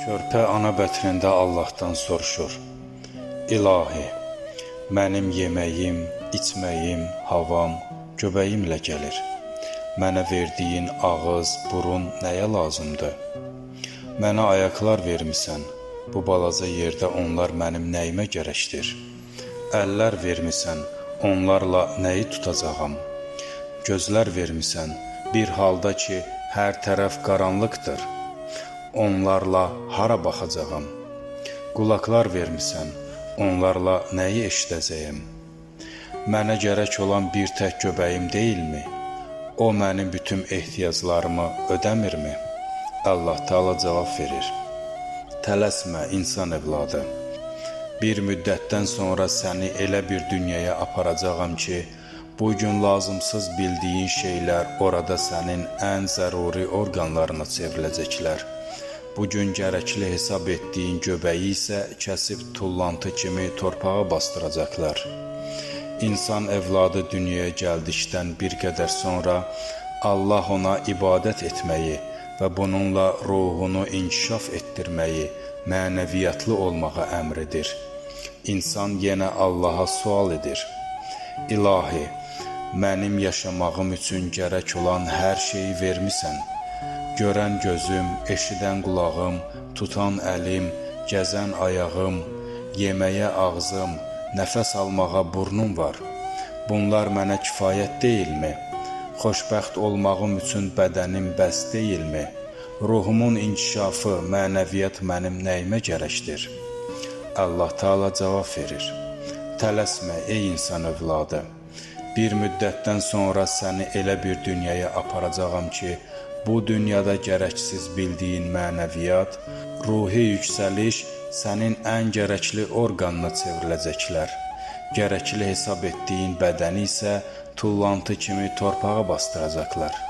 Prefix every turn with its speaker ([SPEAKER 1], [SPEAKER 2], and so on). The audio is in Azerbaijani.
[SPEAKER 1] Körpə ana bətrində Allahdan soruşur. İlahi, mənim yeməyim, içməyim, havam, göbəyimlə gəlir. Mənə verdiyin ağız, burun nəyə lazımdır? Mənə ayaqlar vermisən. Bu balaca yerdə onlar mənim nəyimə gərəkdir? Əllər vermisən. Onlarla nəyi tutacağam? Gözlər vermisən. Bir halda ki, hər tərəf qaranlıqdır. Onlarla hara baxacağam? Qulaqlar vermisən. Onlarla nəyi eşidəcəyəm? Mənə gərək olan bir tək göbəyim deyilmi? O mənim bütün ehtiyaclarımı ödəmirmi? Allah Taala cavab verir. Tələsmə insan evladı. Bir müddətdən sonra səni elə bir dünyaya aparacağam ki, bu gün lazımsız bildiyin şeylər orada sənin ən zəruri orqanlarına çevriləcəklər. Bu gün gərəkli hesab etdiyin göbəyi isə kəsib tullantı kimi torpağa bastıracaqlar. İnsan evladı dünyaya gəldikdən bir qədər sonra Allah ona ibadət etməyi və bununla ruhunu inkişaf etdirməyi, mənəviyyatlı olmağa əmr edir. İnsan yenə Allaha sual edir. İlahi, mənim yaşamağım üçün gərək olan hər şeyi vermisən. Görən gözüm, eşidən qulağım, tutan əlim, gəzən ayağım, yeməyə ağzım, nəfəs almağa burnum var. Bunlar mənə kifayət deyilmi? Xoşbəxt olmağım üçün bədənim bəs deyilmi? Ruhumun inkişafı, mənəviyyat mənim nəyimə gərəkdir? Allah Taala cavab verir. Tələsmə ey insan övladı. Bir müddətdən sonra səni elə bir dünyaya aparacağam ki, bu dünyada gərəksiz bildiyin mənəviyyat, ruhi yüksəliş sənin ən gərəkli orqanına çevriləcəklər. Gərəkli hesab etdiyin bədəni isə tullantı kimi torpağa bastıracaqlar.